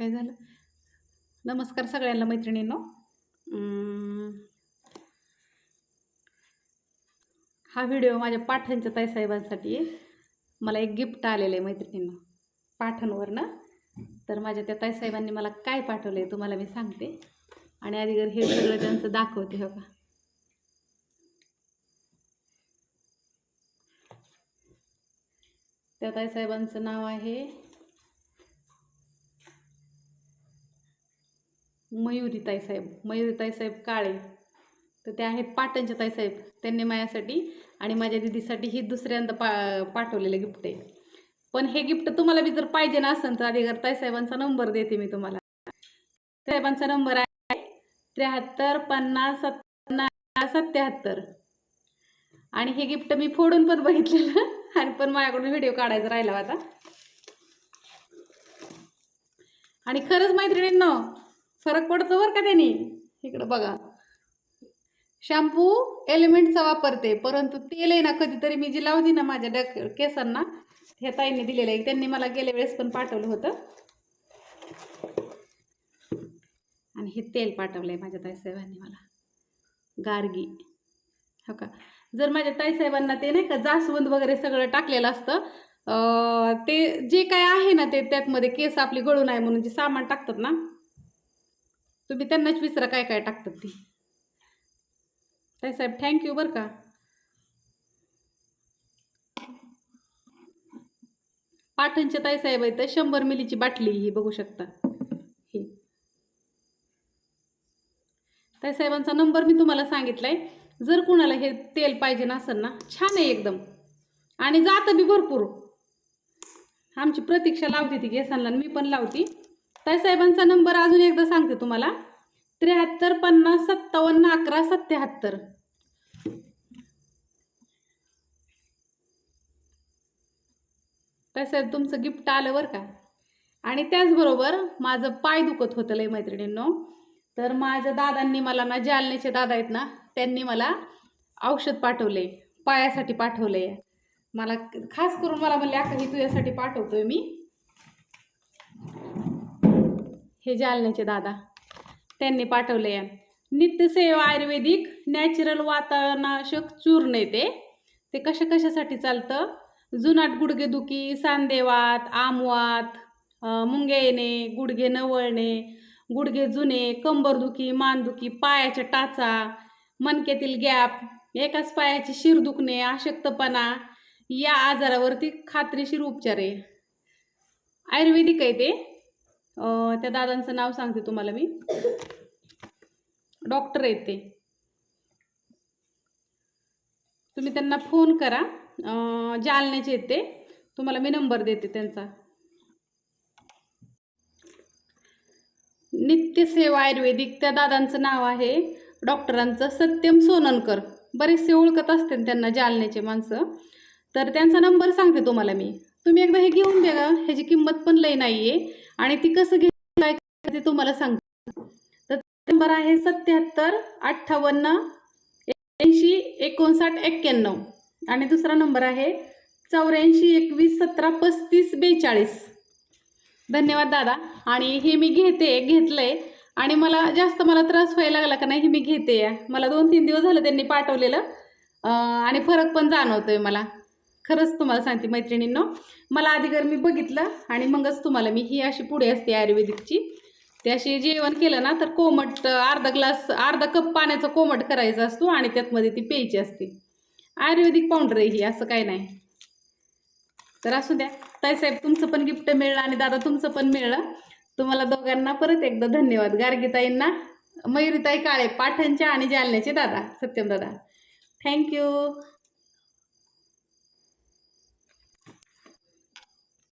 काय झालं? नमस्कार सगळ्यांना मैत्रिणींनो. हा व्हिडिओ माझ्या पाठणच्या ताईसाहेबांसाठी मला एक गिफ्ट आलेलं आहे मैत्रिणींना पाठणवरनं तर माझ्या त्या ताईसाहेबांनी मला काय पाठवलं आहे तुम्हाला मी सांगते. आणि आधी हे सगळं त्यांचं दाखवते हो का? त्या ताईसाहेबांचं नाव आहे मयुरी ताईसाहेब मयुरीताई साहेब काळे. तर ते आहेत पाटणच्या ताईसाहेब. त्यांनी माझ्यासाठी आणि माझ्या दिदीसाठी ही दुसऱ्यांदा पा पाठवलेलं गिफ्ट आहे. पण हे गिफ्ट तुम्हाला बी जर पाहिजे ना असेल तर आधी ताईसाहेबांचा नंबर देते मी तुम्हाला. साहेबांचा नंबर आहे त्र्याहत्तर पन्नास पन्नास सत्याहत्तर आणि हे गिफ्ट मी फोडून पण बघितलेलं आणि पण माझ्याकडून व्हिडिओ काढायचा राहिला होता आणि खरंच मैत्रिणींनो फरक पडतो बरं का त्यांनी? इकडं बघा. शॅम्पू एलिमेंटचा वापरते परंतु तेल आहे ना कधीतरी मी जी लावली ना माझ्या डक केसांना ह्या ताईंनी दिलेलं आहे. त्यांनी मला गेल्या वेळेस पण पाठवलं होतं. आणि हे तेल पाठवलं आहे माझ्या ताईसाहेबांनी मला. गार्गी. हो का? जर माझ्या ताईसाहेबांना ते नाही का जास्वंद वगैरे सगळं टाकलेलं असतं ते जे काय आहे ना ते त्यातमध्ये केस आपली गळून आहे म्हणून जे सामान टाकतात ना तुम्ही त्यांनाच विसरा काय काय टाकतात ती. ताईसाहेब थँक्यू बरं का. पाठणच्या ताईसाहेब आहे तर शंभर मिलीची बाटली ही बघू शकता. ही. ताईसाहेबांचा नंबर मी तुम्हाला सांगितलाय. जर कुणाला हे तेल पाहिजे नसेल ना छान आहे एकदम. आणि जातं बी भरपूर. आमची प्रतीक्षा लावते ती घेसांना मी पण लावती. ताईसाहेबांचा नंबर अजून एकदा सांगते तुम्हाला. त्र्याहत्तर पन्नास सत्तावन्न अकरा सत्याहत्तर. ताईसाहेब तुमचं गिफ्ट आलं बरं का? आणि त्याचबरोबर माझं पाय दुखत होतं लय मैत्रिणींनो. तर माझ्या दादांनी मला ना जालन्याचे दादा आहेत ना त्यांनी मला औषध पाठवले पायासाठी पाठवले. मला खास करून मला म्हणले अका ही तुझ्यासाठी पाठवतोय मी. हे जालन्याचे दादा. त्यांनी पाठवले नित्यसेवा आयुर्वेदिक नॅचरल वातावरणाशक चूर्ण येते ते. ते कशा कशासाठी चालतं? जुनाट गुडघेदुखी सांदेवात आमवात मुंग्या येणे गुडघे नवळणे गुडघे जुने कंबरदुखी मानदुखी पायाच्या टाचा मणक्यातील गॅप एकाच पायाची शिर दुखणे अशक्तपणा या आजारावरती खात्रीशीर उपचार आहे. आयुर्वेदिक आहे ते. त्या दादांचं नाव सांगते तुम्हाला मी. डॉक्टर आहेत ते. तुम्ही त्यांना फोन करा. जालन्याचे आहेत ते. तुम्हाला मी नंबर देते त्यांचा. नित्यसेवा आयुर्वेदिक त्या दादांचं नाव आहे. डॉक्टरांचं सत्यम सोननकर. बरेचसे ओळखत असते त्यांना जालन्याचे माणसं. तर त्यांचा नंबर सांगते तुम्हाला मी. तुम्ही एकदा हे घेऊन बघा. ह्याची किंमत पण लई नाही आहे आणि ती कसं घे काय ते तुम्हाला सांगते तर नंबर आहे सत्याहत्तर अठ्ठावन्न ऐंशी एकोणसाठ एक्क्याण्णव. आणि दुसरा नंबर आहे चौऱ्याऐंशी एकवीस सतरा पस्तीस बेचाळीस. धन्यवाद दादा. आणि हे मी घेते घेतलं आहे आणि मला जास्त मला त्रास व्हायला लागला का नाही हे मी घेते. मला दोन तीन दिवस झालं त्यांनी पाठवलेलं. आणि फरक पण जाणवतोय मला. खरंच तुम्हाला सांगते मैत्रिणींनो. मला आधीगर मी बघितलं आणि मगच तुम्हाला मी ही अशी पुढे असते आयुर्वेदिकची. ते अशी जेवण केलं ना तर कोमट अर्धा ग्लास अर्धा कप पाण्याचा कोमट करायचा असतो आणि त्यातमध्ये ती प्यायची असते. आयुर्वेदिक पावडर आहे ही असं काही नाही. तर असू द्या. ताईसाहेब तुमचं पण गिफ्ट मिळलं आणि दादा तुमचं पण मिळलं. तुम्हाला दोघांना परत एकदा धन्यवाद. गार्गीताईंना मयुरीताई काळे पाठणच्या आणि जालन्याचे दादा सत्यम दादा. थँक्यू